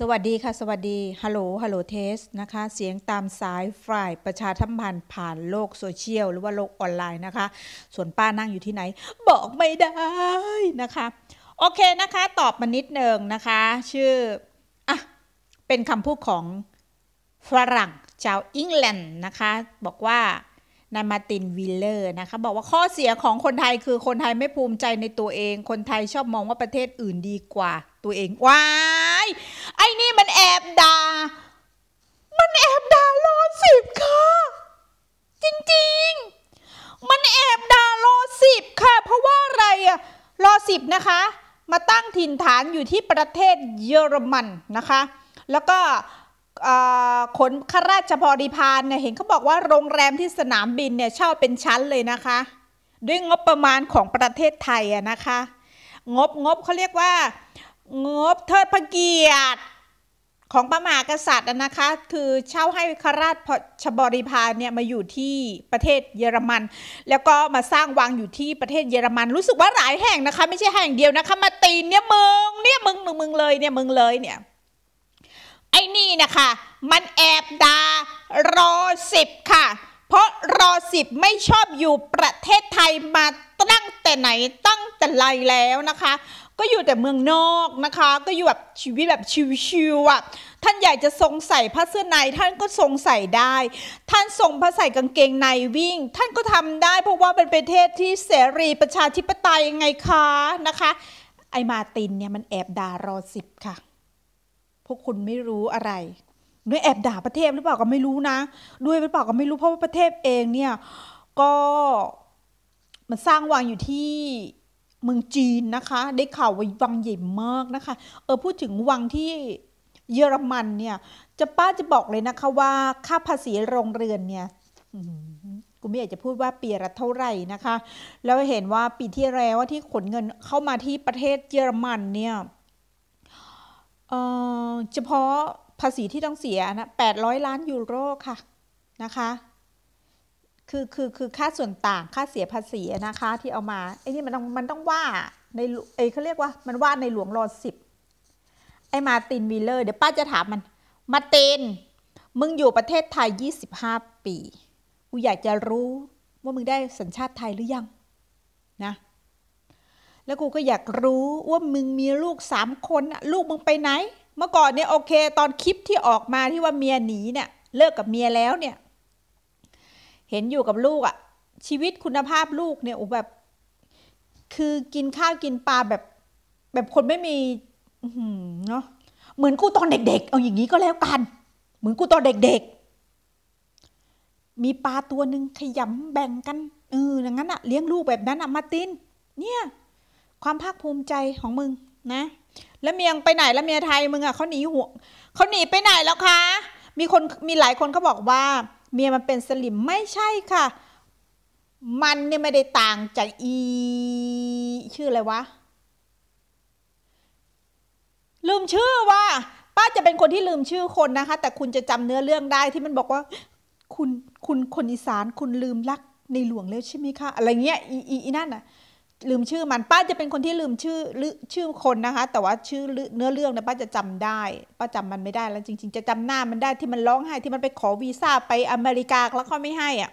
สวัสดีค่ะ สวัสดี ฮัลโหล ฮัลโหลเทสนะคะ เสียงตามสายฝ่ายประชาสัมพันธ์ผ่านโลกโซเชียล หรือว่าโลกออนไลน์นะคะ ส่วนป้านั่งอยู่ที่ไหน บอกไม่ได้นะคะ โอเคนะคะ ตอบมานิดหนึ่งนะคะ ชื่อ อะ เป็นคำพูดของฝรั่งชาวอังกฤษนะคะ บอกว่านายมาตินวิลเลอร์นะคะบอกว่าข้อเสียของคนไทยคือคนไทยไม่ภูมิใจในตัวเอง คนไทยชอบมองว่าประเทศอื่นดีกว่าตัวเองว้าย อ้นี่มันแอบด่า มันแอบด่ารอสิบค่ะ จริงๆ มันแอบด่ารอสิบค่ะ เพราะว่าอะไรอะรอสิบนะคะ มาตั้งถิ่นฐานอยู่ที่ประเทศเยอรมันนะคะ แล้วก็ขนข้าราชบริพารเนี่ยเห็นเขาบอกว่าโรงแรมที่สนามบินเนี่ยเช่าเป็นชั้นเลยนะคะ ด้วยงบประมาณของประเทศไทยอะนะคะ งบงบเขาเรียกว่างบเทิดพระเกียรติ ของพระมหากษัตริย์นะคะ คือเช่าให้ข้าราชบริพารเนี่ยมาอยู่ที่ประเทศเยอรมัน แล้วก็มาสร้างวังอยู่ที่ประเทศเยอรมัน รู้สึกว่าหลายแห่งนะคะ ไม่ใช่แห่งเดียวนะคะ มาตีนเนี่ยมึงเนี่ยมึงมึงมึงเลยเนี่ยมึงเลยเนี่ยไอ้นี่นะคะ มันแอบดารอสิบค่ะ เพราะรอสิบไม่ชอบอยู่ประเทศไทยมาตั้งแต่ไหนตั้งแต่ไรแล้วนะคะ ก็อยู่แต่เมืองนอกนะคะ ก็อยู่แบบชีวิตแบบชิวๆอะท่านอยากจะทรงใส่ผ้าเสื้อในท่านก็ทรงใส่ได้ ท่านทรงผ้าใส่กางเกงในวิ่ง ท่านก็ทำได้เพราะว่าเป็นประเทศที่เสรีประชาธิปไตยไงคะนะคะ ไอมาตินเนี่ยมันแอบด่ารอสิบค่ะ พวกคุณไม่รู้อะไรด้วยแอบด่าประเทศหรือเปล่าก็ไม่รู้นะ ด้วยหรือเปล่าก็ไม่รู้เพราะว่าประเทศเองเนี่ยก็มันสร้างวังอยู่ที่ เมืองจีนนะคะ ได้ข่าวว่าวังใหญ่มากนะคะ เออพูดถึงวังที่เยอรมันเนี่ยจะป้าจะบอกเลยนะคะว่าค่าภาษีโรงเรือนเนี่ยกูไม่อยากจะพูดว่าปีละเท่าไหร่นะคะ แล้วเห็นว่าปีที่แล้วที่ขนเงินเข้ามาที่ประเทศเยอรมันเนี่ยเฉพาะภาษีที่ต้องเสียนะแปดร้อยล้านยูโรค่ะนะคะ คือคือคือค่าส่วนต่างค่าเสียภาษีนะคะที่เอามาไอ้นี่มันต้องมันต้องว่าในไอ้เขาเรียกว่ามันว่าในหลวงรอสิบไอ้มาตินวีเลอร์เดี๋ยวป้าจะถามมัน มาเตนมึงอยู่ประเทศไทย 25 ปี กูอยากจะรู้ว่ามึงได้สัญชาติไทยหรือยังนะ แล้วกูก็อยากรู้ว่ามึงมีลูกสามคนลูกมึงไปไหน เมื่อก่อนเนี่ยโอเค ตอนคลิปที่ออกมาที่ว่าเมียหนีเนี่ยเลิกกับเมียแล้วเนี่ย เห็นอยู่กับลูกอะชีวิตคุณภาพลูกเนี่ยโอ้แบบ คือกินข้าวกินปลาแบบ แบบคนไม่มีเนาะเหมือนกูตอนเด็ก ๆ เอาอย่างนี้ก็แล้วกัน เหมือนกูตอนเด็ก ๆ มีปลาตัวหนึ่งขยำแบ่งกันเอออย่างนั้นอะเลี้ยงลูกแบบนั้นอะมาติน เนี่ย ความภาคภูมิใจของมึงนะ แล้วเมียงไปไหนแล้วเมียไทยมึงอะเขาหนีหัวเขาหนีไปไหนแล้วคะ มีคนมีหลายคนเขาบอกว่า เมียมันเป็นสลิมไม่ใช่ค่ะ มันเนี่ยไม่ได้ต่างจากอี ชื่ออะไรวะ ลืมชื่อว่า ป้าจะเป็นคนที่ลืมชื่อคนนะคะ แต่คุณจะจำเนื้อเรื่องได้ที่มันบอกว่า คุณคุณคนอีสานคุณลืมรักในหลวงแล้วใช่ไหมคะ อะไรเงี้ยอีอีนั่นอะ ลืมชื่อมันป้าจะเป็นคนที่ลืมชื่อชื่อคนนะคะ แต่ว่าชื่อเนื้อเรื่องเนี่ยป้าจะจำได้ ป้าจำมันไม่ได้แล้วจริง ๆ จะจำหน้ามันได้ที่มันร้องไห้ที่มันไปขอวีซ่าไปอเมริกาแล้วเขาไม่ให้อะ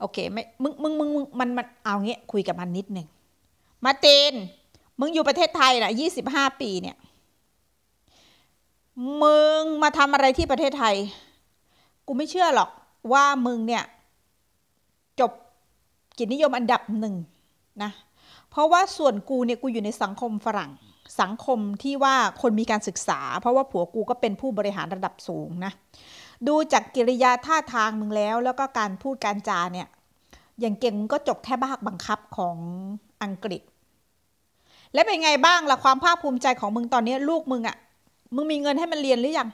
โอเคไม่มึงมึงมึงมันมันเอาเงี้ยคุยกับมันนิดหนึ่งมาเตนมึงอยู่ประเทศไทยนะยี่สิบห้าปีเนี่ยมึงมาทำอะไรที่ประเทศไทย กูไม่เชื่อหรอกว่ามึงเนี่ย จบกิจนิยมอันดับหนึ่ง นะเพราะว่าส่วนกูเนี่ยกูอยู่ในสังคมฝรั่ง สังคมที่ว่าคนมีการศึกษา เพราะว่าผัวกูก็เป็นผู้บริหารระดับสูงนะดูจากกิริยาท่าทางมึงแล้ว แล้วก็การพูดการจาเนี่ยอย่างเก่งก็จบแค่บ้าบังคับของอังกฤษ และเป็นไงบ้างล่ะความภาคภูมิใจของมึงตอนนี้ลูกมึงอะ่ะมึงมีเงินให้มันเรียนหรือยัง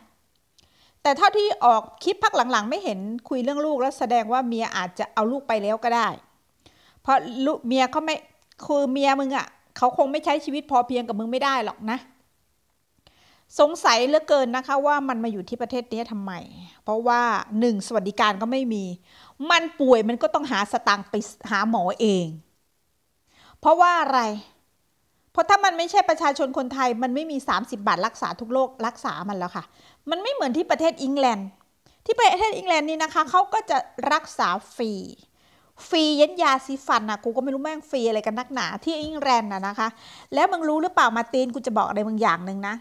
แต่เท่าที่ออกคลิปพักหลังๆ ไม่เห็นคุยเรื่องลูกแล้วแสดงว่าเมียอาจจะเอาลูกไปแล้วก็ได้ เพราะลูกเมียเขาไม่คือเมียมึงอะ่ะเขาคงไม่ใช้ชีวิตพอเพียงกับมึงไม่ได้หรอกนะ สงสัยเหลือเกินนะคะว่ามันมาอยู่ที่ประเทศนี้ทำไม เพราะว่าหนึ่งสวัสดิการก็ไม่มี มันป่วยมันก็ต้องหาสตางค์ไปหาหมอเอง เพราะว่าอะไร เพราะถ้ามันไม่ใช่ประชาชนคนไทยมันไม่มี 30 บาทรักษาทุกโรครักษามันแล้วค่ะ มันไม่เหมือนที่ประเทศอังกฤษที่ประเทศอังกฤษนี่นะคะเขาก็จะรักษาฟรี ฟรีเย็นยาสีฟันนะกูก็ไม่รู้แม่งฟรีอะไรกันนักหนาที่อังกฤษนะนะคะ แล้วมึงรู้หรือเปล่ามาตีนกูจะบอกอะไรบางอย่างหนึ่งนะ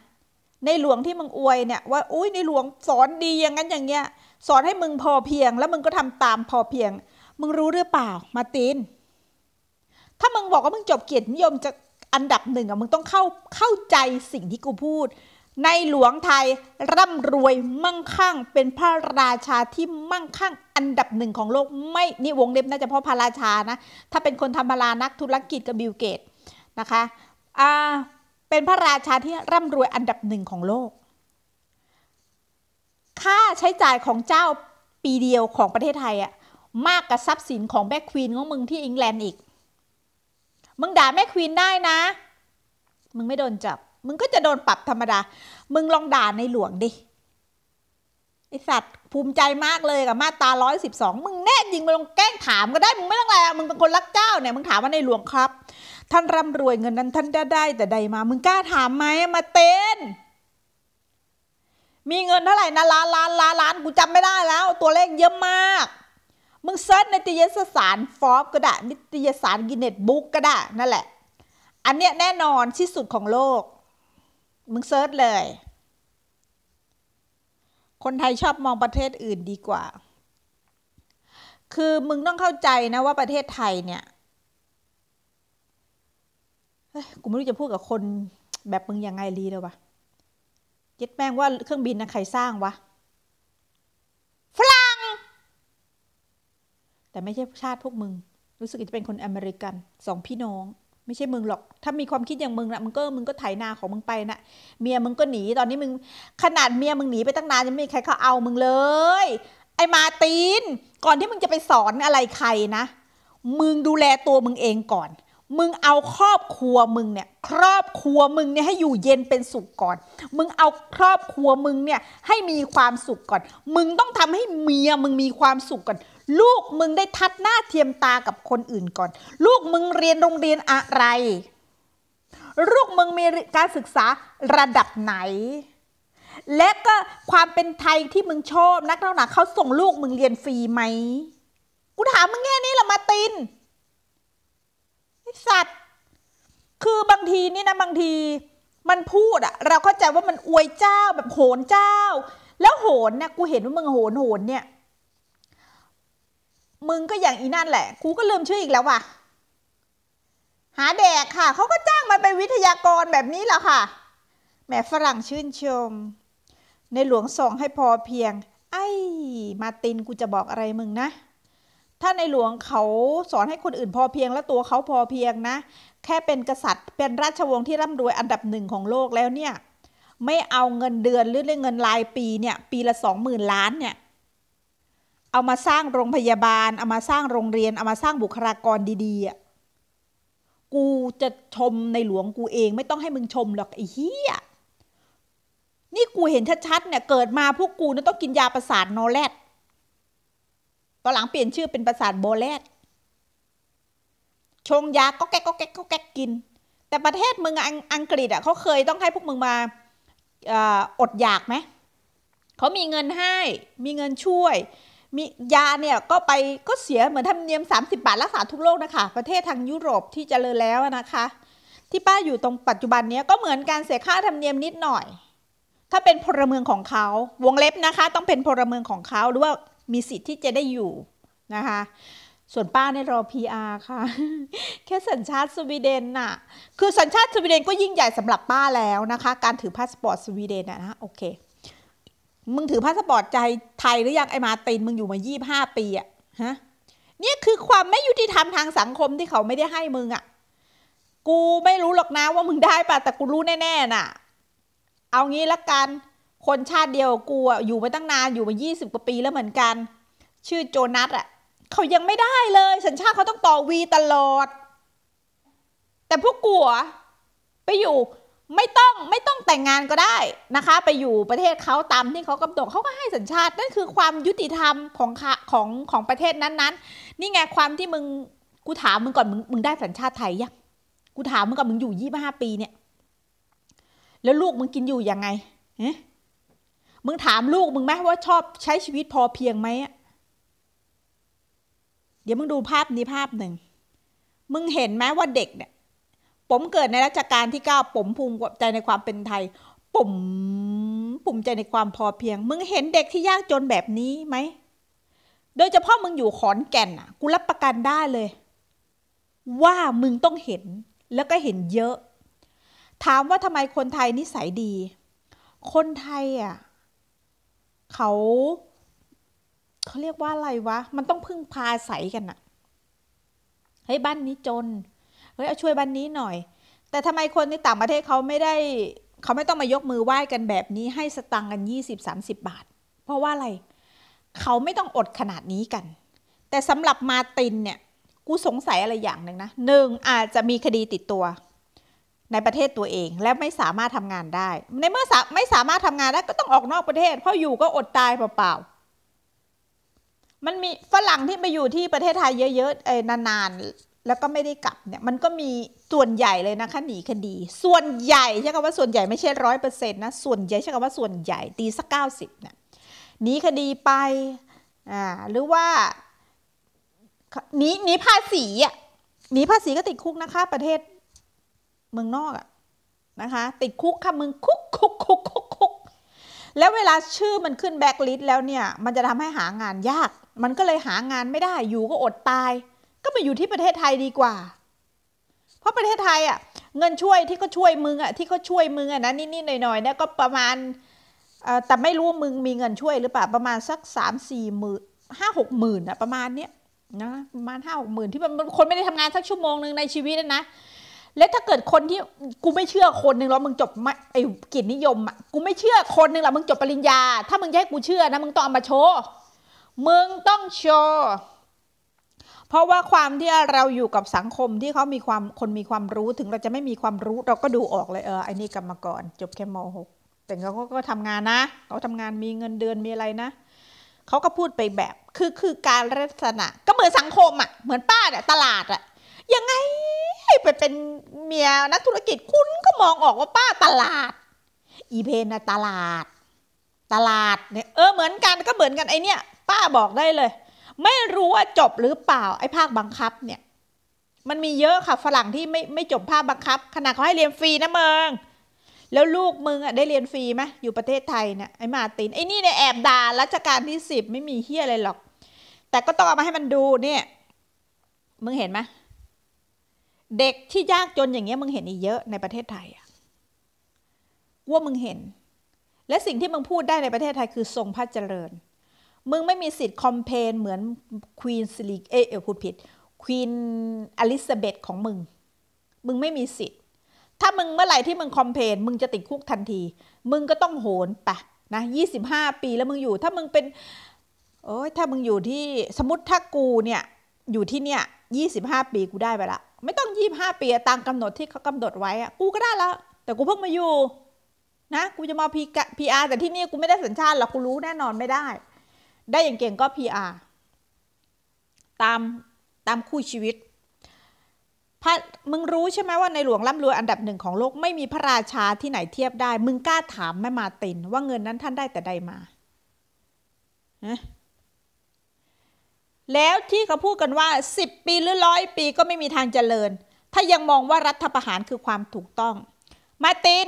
ในหลวงที่มึงอวยเนี่ยว่าอุ้ยในหลวงสอนดีอย่างนั้นอย่างเงี้ย สอนให้มึงพอเพียง แล้วมึงก็ทำตามพอเพียง มึงรู้หรือเปล่ามาตีน ถ้ามึงบอกว่ามึงจบเกียรตินิยมจะอันดับหนึ่งอะมึงต้องเข้าเข้าใจสิ่งที่กูพูด ในหลวงไทยร่ำรวยมั่งคั่ง เป็นพระราชาที่มั่งคั่งอันดับหนึ่งของโลกไม่นี่วงเล็บน่าจะเพราะพระราชานะ ถ้าเป็นคนธรรมดานักธุรกิจกับบิลเกตนะคะอ่าเป็นพระราชาที่ร่ำรวยอันดับหนึ่งของโลก ค่าใช้จ่ายของเจ้าปีเดียวของประเทศไทยอะมากกว่าทรัพย์สินของแบ็คควีนของมึงที่อังกฤษอีก มึงด่าแม่ควีนได้นะ มึงไม่โดนจับ มึงก็จะโดนปรับธรรมดา มึงลองด่าในหลวงดิไอสัตว์ภูมิใจมากเลยกับมาตราร้อยสิบสองมึงแน่จริงมึงลองแกล้งถามก็ได้มึงไม่ต้องอะไรมึงเป็นคนรักเจ้าเนี่ยมึงถามว่าในหลวงครับ ท่านร่ำรวยเงินนั้นท่านได้ได้แต่ใดมา มึงกล้าถามไหมมาเต้นมีเงินเท่าไหร่นะล้านล้านล้านล้านกูจำไม่ได้แล้ว ตัวเลขเยอะมาก มึงเซิร์ชในนิตยสารฟอร์บก็ได้นิตยสารกินเน็ตบุ๊กก็ได้นั่นแหละ อันเนี้ยแน่นอนที่สุดของโลก มึงเซิร์ชเลย คนไทยชอบมองประเทศอื่นดีกว่า คือมึงต้องเข้าใจนะว่าประเทศไทยเนี่ยกูไม่รู้จะพูดกับคนแบบมึงยังไงดีเลยวะเย็ดแม่งว่าเครื่องบินนะใครสร้างวะ ฝรั่ง แต่ไม่ใช่ชาติพวกมึง รู้สึกจะเป็นคนอเมริกัน สองพี่น้อง ไม่ใช่มึงหรอก ถ้ามีความคิดอย่างมึงนะมึงก็มึงก็ไถนาของมึงไปนะเมียมึงก็หนีตอนนี้มึงขนาดเมียมึงหนีไปตั้งนานยังไม่มีใครเขาเอามึงเลย ไอ้มาตีน ก่อนที่มึงจะไปสอนอะไรใครนะ มึงดูแลตัวมึงเองก่อน มึงเอาครอบครัวมึงเนี่ย ครอบครัวมึงเนี่ยให้อยู่เย็นเป็นสุขก่อน มึงเอาครอบครัวมึงเนี่ยให้มีความสุขก่อน มึงต้องทำให้เมียมึงมีความสุขก่อน ลูกมึงได้ทัดหน้าเทียมตากับคนอื่นก่อน ลูกมึงเรียนโรงเรียนอะไร ลูกมึงมีการศึกษาระดับไหน และก็ความเป็นไทยที่มึงชอบนักเท่าหนาเขาส่งลูกมึงเรียนฟรีไหมกูถามมึงแค่นี้แหละมาตินไอสัตว์ คือบางทีนี่นะบางทีมันพูดอะเราเข้าใจว่ามันอวยเจ้าแบบโหนเจ้า แล้วโหนเนี่ยกูเห็นว่ามึงโหนโหนเนี่ย มึงก็อย่างอีนั่นแหละกูก็ลืมชื่ออีกแล้วว่ะ หาแดกค่ะ เขาก็จ้างมันเป็นวิทยากรแบบนี้แหละค่ะแหมฝรั่งชื่นชม ในหลวงส่งให้พอเพียง ไอ้มาตินกูจะบอกอะไรมึงนะ ถ้าในหลวงเขาสอนให้คนอื่นพอเพียงแล้วตัวเขาพอเพียงนะ แค่เป็นกษัตริย์เป็นราชวงศ์ที่ร่ำรวยอันดับหนึ่งของโลกแล้วเนี่ย ไม่เอาเงินเดือนหรือเงินรายปีเนี่ย ปีละสองหมื่นล้านเนี่ย เอามาสร้างโรงพยาบาล เอามาสร้างโรงเรียน เอามาสร้างบุคลากรดีๆอะกูจะชมในหลวงกูเองไม่ต้องให้มึงชมหรอกไอ้เหี้ยนี่กูเห็นชัดๆเนี่ยเกิดมาพวกกูเนี่ยต้องกินยาประสาทโนแลดตอนหลังเปลี่ยนชื่อเป็นประสาทโบแลดชงยาก็แก๊กก็แก๊กก็แก๊กกิน แต่ประเทศมึงอังอังกฤษอะเขาเคยต้องให้พวกมึงมาอดอยากไหมเขามีเงินให้มีเงินช่วย มียาเนี่ยก็ไปก็เสียเหมือนธรรมเนียม 30 บาทรักษาทุกโรคนะคะ ประเทศทางยุโรปที่จเจริญแล้วนะคะ ที่ป้าอยู่ตรงปัจจุบันนี้ก็เหมือนการเสียค่าธรรมเนียมนิดหน่อย ถ้าเป็นพลเมืองของเขาวงเล็บนะคะ ต้องเป็นพลเมืองของเขาหรือว่ามีสิทธิ์ที่จะได้อยู่นะคะ ส่วนป้าในรอ PR ค่ะ แค่สัญชาติสวีเดนน่ะ คือสัญชาติสวีเดนก็ยิ่งใหญ่สำหรับป้าแล้วนะคะ การถือพาสปอร์ตสวีเดนนะโอเค มึงถือพาสปอร์ตใจไทยหรือยังไอมาตินมึงอยู่มายี่ห้าปีอะฮะเนี่ยคือความไม่ยุติธรรมทางสังคมที่เขาไม่ได้ให้มึงอะกูไม่รู้หรอกนะว่ามึงได้ปะแต่กูรู้แน่ๆน่ะ เอางี้ละกัน คนชาติเดียวกูอะอยู่มาตั้งนานอยู่มายี่สิบกว่าปีแล้วเหมือนกัน ชื่อโจนัสอะเขายังไม่ได้เลย สัญชาติเขาต้องต่อวีตลอด แต่พวกกูอะไปอยู่ ไม่ต้องไม่ต้องแต่งงานก็ได้นะคะ ไปอยู่ประเทศเขาตามที่เขากำหนดเขาก็ให้สัญชาตินั่นคือความยุติธรรมของของของประเทศนั้นๆ นี่ไงความที่มึงกูถามมึงก่อนมึงมึงได้สัญชาติไทยยังกูถามมึงกับมึงอยู่ยี่ห้าปีเนี่ย แล้วลูกมึงกินอยู่ยังไงฮะมึงถามลูกมึงไหมว่าชอบใช้ชีวิตพอเพียงไหมเดี๋ยวมึงดูภาพนี้ภาพหนึ่งมึงเห็นไหมว่าเด็กเนี่ย ผมเกิดในรัชกาลที่เก้าผมภูมิใจในความเป็นไทย ผมภูมิใจในความพอเพียง มึงเห็นเด็กที่ยากจนแบบนี้ไหม โดยเฉพาะมึงอยู่ขอนแก่นอะ กูรับประกันได้เลย ว่ามึงต้องเห็นแล้วก็เห็นเยอะ ถามว่าทำไมคนไทยนิสัยดี คนไทยอะเขาเขาเรียกว่าอะไรวะ มันต้องพึ่งพาใสกันอะเฮ้ยบ้านนี้จน ฮ้ยเอาช่วยบ้านนี้หน่อย แต่ทำไมคนในต่างประเทศเขาไม่ได้เขาไม่ต้องมายกมือไหว้กันแบบนี้ให้สตังกันยี่สิบสามสิบบาท เพราะว่าอะไร เขาไม่ต้องอดขนาดนี้กัน แต่สำหรับมาตินเนี่ย กูสงสัยอะไรอย่างหนึ่งนะหนึ่งอาจจะมีคดีติดตัว ในประเทศตัวเองและไม่สามารถทำงานได้ ในเมื่อไม่สามารถทำงานได้ก็ต้องออกนอกประเทศ เพราะอยู่ก็อดตายเปล่าๆมันมีฝรั่งที่ไปอยู่ที่ประเทศไทยเยอะๆเอนานๆ แล้วก็ไม่ได้กลับเนี่ยมันก็มีส่วนใหญ่เลยนะคะหนีคดี ส่วนใหญ่ใช่คำว่าส่วนใหญ่ไม่ใช่ร้อยเปอร์เซ็นต์นะส่วนใหญ่ใช่คำว่าส่วนใหญ่ตีสักเก้าสิบเนี่ยหนีคดีไปอ่าหรือว่าหนีหนีภาษีอะหนีภาษีก็ติดคุกนะคะ ประเทศเมืองนอกอะนะคะ ติดคุกค่ะมึงคุกคุกคุกคุกคุกแล้วเวลาชื่อมันขึ้นแบ็กลิสต์แล้วเนี่ย มันจะทำให้หางานยาก มันก็เลยหางานไม่ได้อยู่ก็อดตาย ก็มาอยู่ที่ประเทศไทยดีกว่า เพราะประเทศไทยอะเงินช่วยที่เขาช่วยมึงอะที่เขาช่วยมึงอะนะนิดๆหน่อยๆเนี่ยก็ประมาณแต่ไม่รู้มึงมีเงินช่วยหรือเปล่าประมาณสักสามสี่หมื่นห้าหกหมื่นอะประมาณเนี้ยนะประมาณห้าหกหมื่นที่มันคนไม่ได้ทำงานสักชั่วโมงหนึ่งในชีวิตนะแล้วถ้าเกิดคนที่กูไม่เชื่อคนหนึ่งแล้วมึงจบไอ้กิจนิยมอะกูไม่เชื่อคนหนึ่งแล้วมึงจบปริญญา ถ้ามึงให้กูเชื่อนะมึงต้องเอามาโชว์มึงต้องโชว์ เพราะว่าความที่เราอยู่กับสังคมที่เขามีความคนมีความรู้ถึงเราจะไม่มีความรู้เราก็ดูออกเลยเออไอ้นี่กรรมกรจบแค่ม .6 แต่เขาก็ทำงานนะเขาทำงานมีเงินเดือนมีอะไรนะเขาก็พูดไปแบบคือคือการลักษณะ ก็เหมือนสังคมอะเหมือนป้าเนี่ยตลาดอะยังไงไปเป็นเมียนักธุรกิจคุณก็มองออกว่าป้าตลาด อีเพนนะตลาด ตลาดเนี่ยเออเหมือนกันก็เหมือนกันไอเนี่ย ป้าบอกได้เลย ไม่รู้ว่าจบหรือเปล่าไอ้ภาคบังคับเนี่ย มันมีเยอะค่ะฝรั่งที่ไม่ไม่จบภาคบังคับขนาดเขาให้เรียนฟรีนะเมืองแล้วลูกมึงอะได้เรียนฟรีไหมอยู่ประเทศไทยเนี่ยไอ้มาตินไอ้นี่เนี่ยแอบด่ารัชการที่สิบไม่มีเฮียอะไรหรอก แต่ก็ต้องเอามาให้มันดูเนี่ยมึงเห็นไหมเด็กที่ยากจนอย่างเงี้ยมึงเห็นอีกเยอะในประเทศไทยอะว่ามึงเห็น และสิ่งที่มึงพูดได้ในประเทศไทยคือทรงพระเจริญ มึงไม่มีสิทธิ์คอมเพนเหมือนควีนซิลิเออพูดผิดควีนอลิซาเบธของมึง มึงไม่มีสิทธิ์ ถ้ามึงเมื่อไหร่ที่มึงคอมเพนมึงจะติดคุกทันที มึงก็ต้องโหนปะนะยี่สิบห้าปีแล้วมึงอยู่ ถ้ามึงเป็นโอ้ยถ้ามึงอยู่ที่สมมติถ้ากูเนี่ยอยู่ที่เนี่ยยี่สิบห้าปีกูได้ไปละ ไม่ต้องยี่ห้าปีตามกำหนดที่เขากำหนดไว้อะกูก็ได้แล้ว แต่กูเพิ่งมาอยู่นะกูจะมาพีพีอาร์แต่ที่นี่กูไม่ได้สัญชาติหรอกกูรู้แน่นอนไม่ได้ ได้อย่างเก่งก็พีอาร์ตามตามคู่ชีวิตพระมึงรู้ใช่ไหมว่าในหลวงร่ำรวยอันดับหนึ่งของโลกไม่มีพระราชาที่ไหนเทียบได้ มึงกล้าถามแม่มาตินว่าเงินนั้นท่านได้แต่ใดมา แล้วที่เขาพูดกันว่า10ปีหรือร้อยปีก็ไม่มีทางเจริญ ถ้ายังมองว่ารัฐประหารคือความถูกต้อง มาติน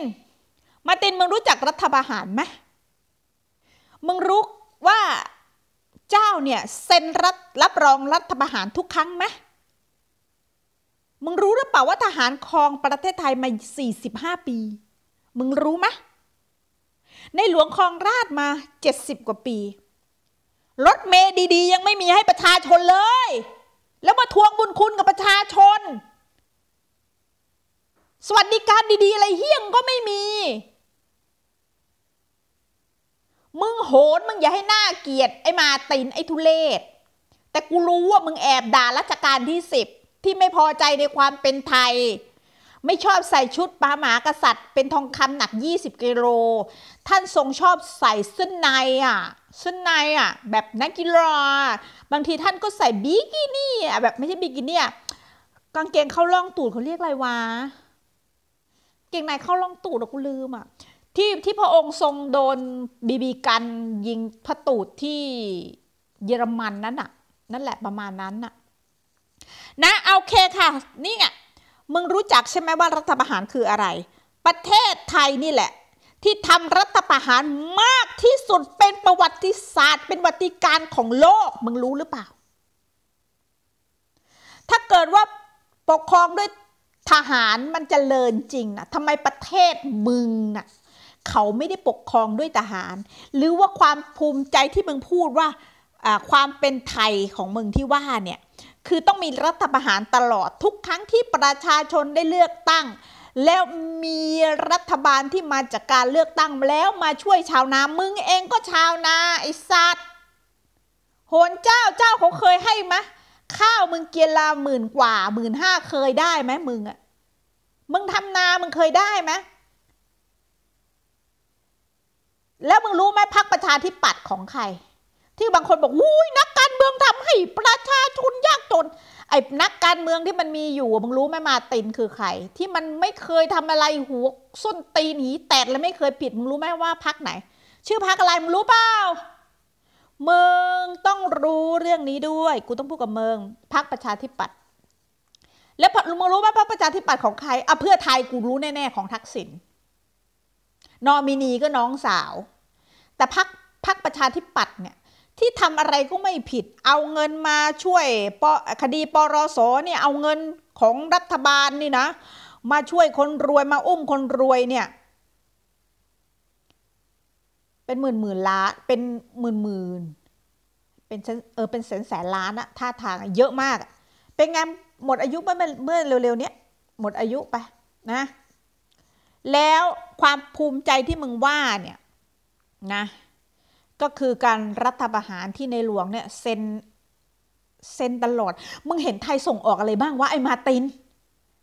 มาตินมึงรู้จักรัฐประหารไหมมึงรู้ว่า เจ้าเนี่ยเซ็นรับรับรองรัฐประหารทุกครั้งไหมมึงรู้หรือเปล่าว่าทหารครองประเทศไทยมา 45 ปี มึงรู้ไหมในหลวงครองราชมา 70 กว่าปี รถเมย์ดี ๆ ยังไม่มีให้ประชาชนเลย แล้วมาทวงบุญคุณกับประชาชน สวัสดิการดี ๆ อะไรเฮี้ยงก็ไม่มี มึงโหนมึงอย่าให้หน้าเกียดไอ้มาตินไอ้ทุเลศแต่กูรู้ว่ามึงแอบด่ารัชการที่สิบที่ไม่พอใจในความเป็นไทย ไม่ชอบใส่ชุดปาหมากษัตริย์ เป็นทองคำหนัก 20กิโล ท่านทรงชอบใส่เสื้อในอะชุดในอะ แบบนักกีฬาบางทีท่านก็ใส่บิกินี่อะแบบไม่ใช่บิกินี่อะกางเกงเข้าล่องตูดเขาเรียกอะไรวะเกงในเข้าล่องตูดกูลืมอะ ที่ที่พระองค์ทรงโดนบีบีกันยิงพระตูดที่เยอรมันนั่นน่ะ นั่นแหละประมาณนั้นน่ะนะโอาเคค่ะ นี่ไงมึงรู้จักใช่ไหมว่ารัฐประหารคืออะไร ประเทศไทยนี่แหละ ที่ทำรัฐประหารมากที่สุดเป็นประวัติศาสตร์ เป็นวัติการของโลกมึงรู้หรือเปล่า ถ้าเกิดว่าปกครองด้วยทหารมันจเจริญจริงนะทำไมประเทศมึงนะ่ะ เขาไม่ได้ปกครองด้วยทหาร หรือว่าความภูมิใจที่มึงพูดว่าความเป็นไทยของมึงที่ว่าเนี่ยคือต้องมีรัฐประหารตลอดทุกครั้งที่ประชาชนได้เลือกตั้ง แล้วมีรัฐบาลที่มาจากการเลือกตั้งแล้วมาช่วยชาวนามึงเองก็ชาวนาไอ้สัตว์โหนเจ้าเจ้าเขาเคยให้ไหมข้าวมึงเกียรละหมื่นกว่าหมื่นห้าเคยได้ไหมมึงอะมึงทำนามึงเคยได้ไหม แล้วมึงรู้ไหมพักประชาธิปัตย์ของใคร ที่บางคนบอกวุ้ยนักการเมืองทำให้ประชาชนยากจนไอ้นักการเมืองที่มันมีอยู่มึงรู้ไหมมาตินคือใคร ที่มันไม่เคยทำอะไรหัวส้นตีนหีแตกและไม่เคยผิดมึงรู้ไหมว่าพักไหน ชื่อพักอะไรมึงรู้เปล่ามึงต้องรู้เรื่องนี้ด้วย กูต้องพูดกับมึงพักประชาธิปัตย์แล้วมึงรู้ไหมพักประชาธิปัตย์ของใครอะเพื่อไทยกูรู้แน่ๆของทักษิณนอมินีก็น้องสาว แต่พักพักประชาธิปัตย์เนี่ยที่ทำอะไรก็ไม่ผิด เอาเงินมาช่วยปคดีปรสเนี่ยเอาเงินของรัฐบาลนี่นะ มาช่วยคนรวยมาอุ้มคนรวยเนี่ยเป็นหมื่นหมื่นล้านเป็นหมื่นหมื่นเป็นเออเป็นแสนแสนล้านอะท่าทางเยอะมาก เป็นไงหมดอายุเมื่อเมื่อเร็วๆเนี้ยหมดอายุไปนะ แล้วความภูมิใจที่มึงว่าเนี่ย นะก็คือการรัฐประหารที่ในหลวงเนี่ยเซ็นเซ็นตลอด มึงเห็นไทยส่งออกอะไรบ้างวะไอ้มาติน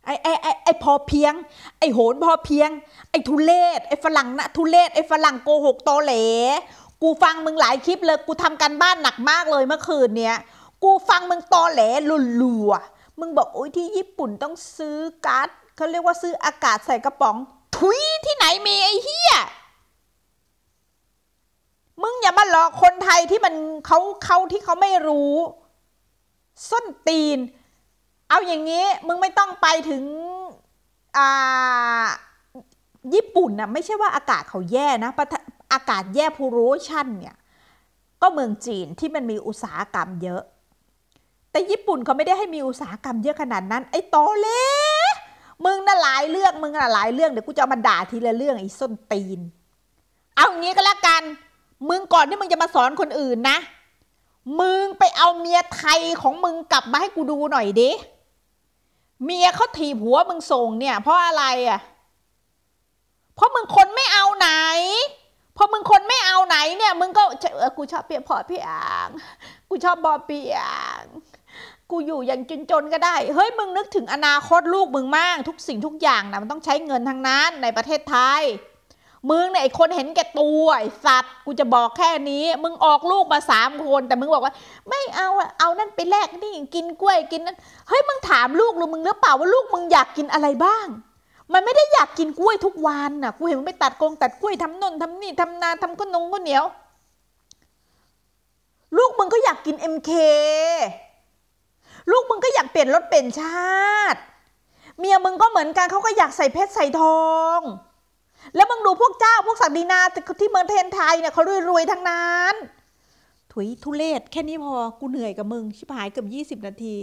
ไอ้ไอ้ไอ้ไอ้พอเพียง ไอ้โหนพอเพียง ไอ้ทุเลศไอ้ฝรั่งนะทุเลศไอ้ฝรั่งโกหกโตเหล กูฟังมึงหลายคลิปเลยกูทำกันบ้านหนักมากเลยเมื่อคืนเนี้ยกูฟังมึงตอแหลลัวๆมึงบอกโอ้ยที่ญี่ปุ่นต้องซื้อก๊าซเขาเรียกว่าซื้ออากาศใส่กระป๋อง ทุยที่ไหนมีไอ้เฮีย มึงอย่ามาหลอกคนไทยที่มันเขาเขาที่เขาไม่รู้ ส้นตีน เอาอย่างนี้มึงไม่ต้องไปถึงอ่าญี่ปุ่นนะไม่ใช่ว่าอากาศเขาแย่นะอากาศแย่พูโรชันเนี่ยก็เมืองจีนที่มันมีอุตสาหกรรมเยอะ แต่ญี่ปุ่นเขาไม่ได้ให้มีอุตสาหกรรมเยอะขนาดนั้น ไอ้โตเล่มึงน่ะหลายเรื่องมึงน่ะหลายเรื่องเดี๋ยวกูจะมาด่าทีละเรื่องไอ้ส้นตีน เอางี้ก็แล้วกัน มึงก่อนที่มึงจะมาสอนคนอื่นนะ มึงไปเอาเมียไทยของมึงกลับมาให้กูดูหน่อยดิ เมียเขาถีบหัวมึงส่งเนี่ย เพราะอะไรอะ เพราะมึงคนไม่เอาไหน พอมึงคนไม่เอาไหนเนี่ย มึงก็เออกูชอบเปียพอพี่อ่าง กูชอบบอเปียงกูอยู่อย่างจนๆก็ได้ เฮ้ยมึงนึกถึงอนาคตลูกมึงมาก ทุกสิ่งทุกอย่างนะมันต้องใช้เงินทั้งนั้นในประเทศไทย มึงเนี่ยไอคนเห็นแก่ตัวไอสัตว์กูจะบอกแค่นี้ มึงออกลูกมาสามคน แต่มึงบอกว่า ไม่เอาเอานั่นไปแลกนี่กินกล้วยกินนั้นเฮ้ยมึงถามลูกหรือมึงหรือเปล่าว่าลูกมึงอยากกินอะไรบ้าง มันไม่ได้อยากกินกล้วยทุกวันน่ะกูเห็นมึงไปตัดกงตัดกล้วยทำนนทำนี่ทำนาทำก้นนงก้นเหนียว ลูกมึงก็อยากกินเอ็มเคลูกมึงก็อยากเปลี่ยนรถเปลี่ยนชาติ เมียมึงก็เหมือนกันเขาก็อยากใส่เพชรใส่ทอง แล้วมึงดูพวกเจ้าพวกศักดินาที่เมืองเทนไทยเนี่ยเขารวยๆทั้งนั้น ถุยทุเลศแค่นี้พอกูเหนื่อยกับมึง ชิบหายเกือบยี่สิบนาที